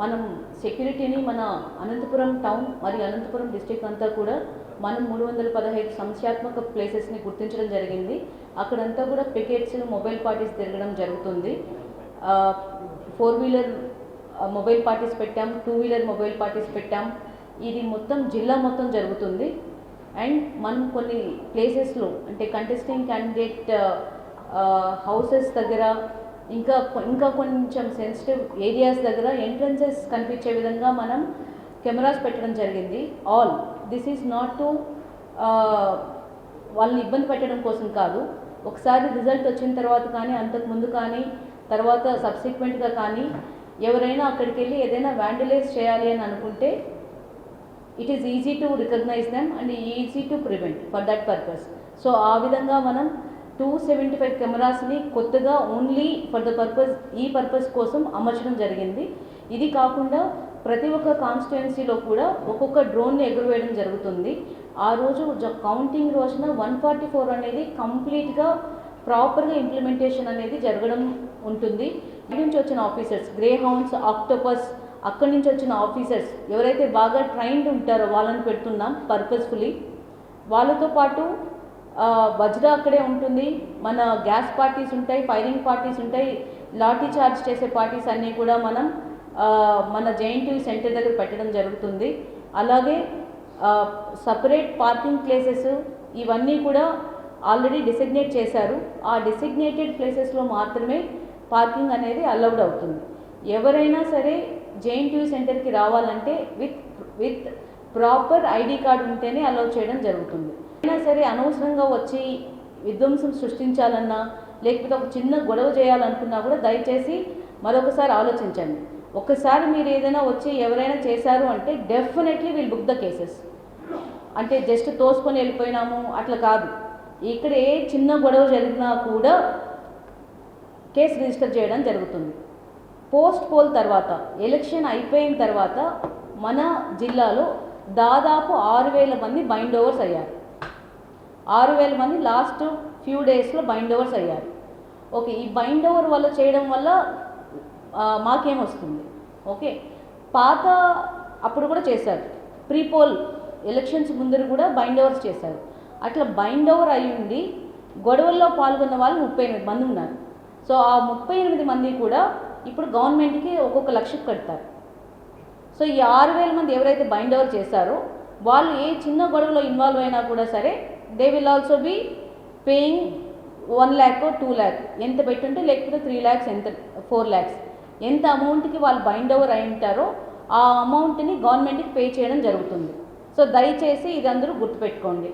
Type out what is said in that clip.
మనం సెక్యూరిటీని మన అనంతపురం టౌన్ మరియు అనంతపురం డిస్టిక్ అంతా కూడా మనం మూడు వందల పదహైదు సంఖ్యాత్మక ప్లేసెస్ని గుర్తించడం జరిగింది. అక్కడంతా కూడా పికెట్స్ మొబైల్ పార్టీస్ తిరగడం జరుగుతుంది. ఫోర్ వీలర్ మొబైల్ పార్టీస్ పెట్టాం టూ వీలర్ మొబైల్ పార్టీస్ పెట్టాం. ఇది మొత్తం జిల్లా మొత్తం జరుగుతుంది. అండ్ మనం కొన్ని ప్లేసెస్లో అంటే కంటెస్టింగ్ క్యాండిడేట్ హౌసెస్ దగ్గర ఇంకా ఇంకా కొంచెం సెన్సిటివ్ ఏరియాస్ దగ్గర ఎంట్రన్సెస్ కనిపించే విధంగా మనం కెమెరాస్ పెట్టడం జరిగింది. All this is not to వాళ్ళని ఇబ్బంది పెట్టడం కోసం కాదు. ఒకసారి రిజల్ట్ వచ్చిన తర్వాత కానీ అంతకు ముందు కానీ తర్వాత సబ్సిక్వెంట్గా కానీ ఎవరైనా అక్కడికి వెళ్ళి ఏదైనా వ్యాండిలైజ్ చేయాలి అని అనుకుంటే it is easy to recognize them and easy to prevent for that purpose so ఆ విధంగా మనం టూ సెవెంటీ ఫైవ్ కెమెరాస్ని కొత్తగా ఓన్లీ ఫర్ ద పర్పస్ ఈ పర్పస్ కోసం అమర్చడం జరిగింది. ఇది కాకుండా ప్రతి ఒక్క కాన్స్టిట్యుయెన్సీలో కూడా ఒక్కొక్క డ్రోన్ని ఎగురవేయడం జరుగుతుంది. ఆ రోజు జ- కౌంటింగ్ రోజున వన్ ఫార్టీ ఫోర్ అనేది కంప్లీట్గా ప్రాపర్గా ఇంప్లిమెంటేషన్ అనేది జరగడం ఉంటుంది. ఇక్కడి నుంచి వచ్చిన ఆఫీసర్స్ గ్రే హౌన్స్ ఆక్టోపస్ అక్కడి నుంచి వచ్చిన ఆఫీసర్స్ ఎవరైతే బాగా ట్రైన్డ్ ఉంటారో వాళ్ళని పెడుతున్నాం పర్పస్ఫుల్లీ వాళ్ళతో పాటు వజ్ర అక్కడే ఉంటుంది. మన గ్యాస్ పార్టీస్ ఉంటాయి ఫైరింగ్ పార్టీస్ ఉంటాయి. లాఠీ చార్జ్ చేసే పార్టీస్ అన్నీ కూడా మనం మన జేఎన్టీయూ సెంటర్ దగ్గర పెట్టడం జరుగుతుంది. అలాగే సపరేట్ పార్కింగ్ ప్లేసెస్ ఇవన్నీ కూడా ఆల్రెడీ డిసిగ్నేట్ చేశారు. ఆ డిసిగ్నేటెడ్ ప్లేసెస్లో మాత్రమే పార్కింగ్ అనేది అలౌడ్ అవుతుంది. ఎవరైనా సరే జేఎన్టీయూ సెంటర్కి రావాలంటే with with proper ID card ఉంటేనే అలౌ చేయడం జరుగుతుంది. అయినా సరే అనవసరంగా వచ్చి విధ్వంసం సృష్టించాలన్నా లేకపోతే ఒక చిన్న గొడవ చేయాలనుకున్నా కూడా దయచేసి మరొకసారి ఆలోచించండి. ఒకసారి మీరు ఏదైనా వచ్చి ఎవరైనా చేశారు అంటే definitely will book the cases అంటే జస్ట్ తోసుకొని వెళ్ళిపోయినాము అట్లా కాదు. ఇక్కడ ఏ చిన్న గొడవ జరిగినా కూడా కేసు రిజిస్టర్ చేయడం జరుగుతుంది. పోస్ట్ పోల్ తర్వాత ఎలక్షన్ అయిపోయిన తర్వాత మన జిల్లాలో దాదాపు ఆరు వేల మంది బైండ్ ఓవర్స్ అయ్యారు. ఆరు వేల మంది లాస్ట్ ఫ్యూ డేస్లో బైండ్ ఓవర్స్ అయ్యారు. ఓకే ఈ బైండ్ ఓవర్ వల్ల చేయడం వల్ల మాకేమొస్తుంది ఓకే పాత అప్పుడు కూడా చేశారు. ప్రీ పోల్ ఎలక్షన్స్ ముందర కూడా బైండ్ ఓవర్స్ చేశారు. అట్లా బైండ్ ఓవర్ అయి ఉండి గొడవల్లో పాల్గొన్న వాళ్ళు ముప్పై ఎనిమిది మంది ఉన్నారు. సో ఆ ముప్పై ఎనిమిది మంది కూడా ఇప్పుడు గవర్నమెంట్కి ఒక్కొక్క లక్ష కడతారు. సో ఈ ఆరు వేల మంది ఎవరైతే బైండ్ ఓవర్ చేశారో వాళ్ళు ఏ చిన్న గొడవలో ఇన్వాల్వ్ అయినా కూడా సరే they will also be paying one lakh two lakh ఎంత పెట్టుంటే లేకపోతే త్రీ ల్యాక్స్ ఎంత ఫోర్ ల్యాక్స్ ఎంత అమౌంట్కి వాళ్ళు బైండ్ ఓవర్ అయి ఉంటారో ఆ అమౌంట్ని గవర్నమెంట్కి పే చేయడం జరుగుతుంది. సో దయచేసి ఇది అందరూ గుర్తుపెట్టుకోండి.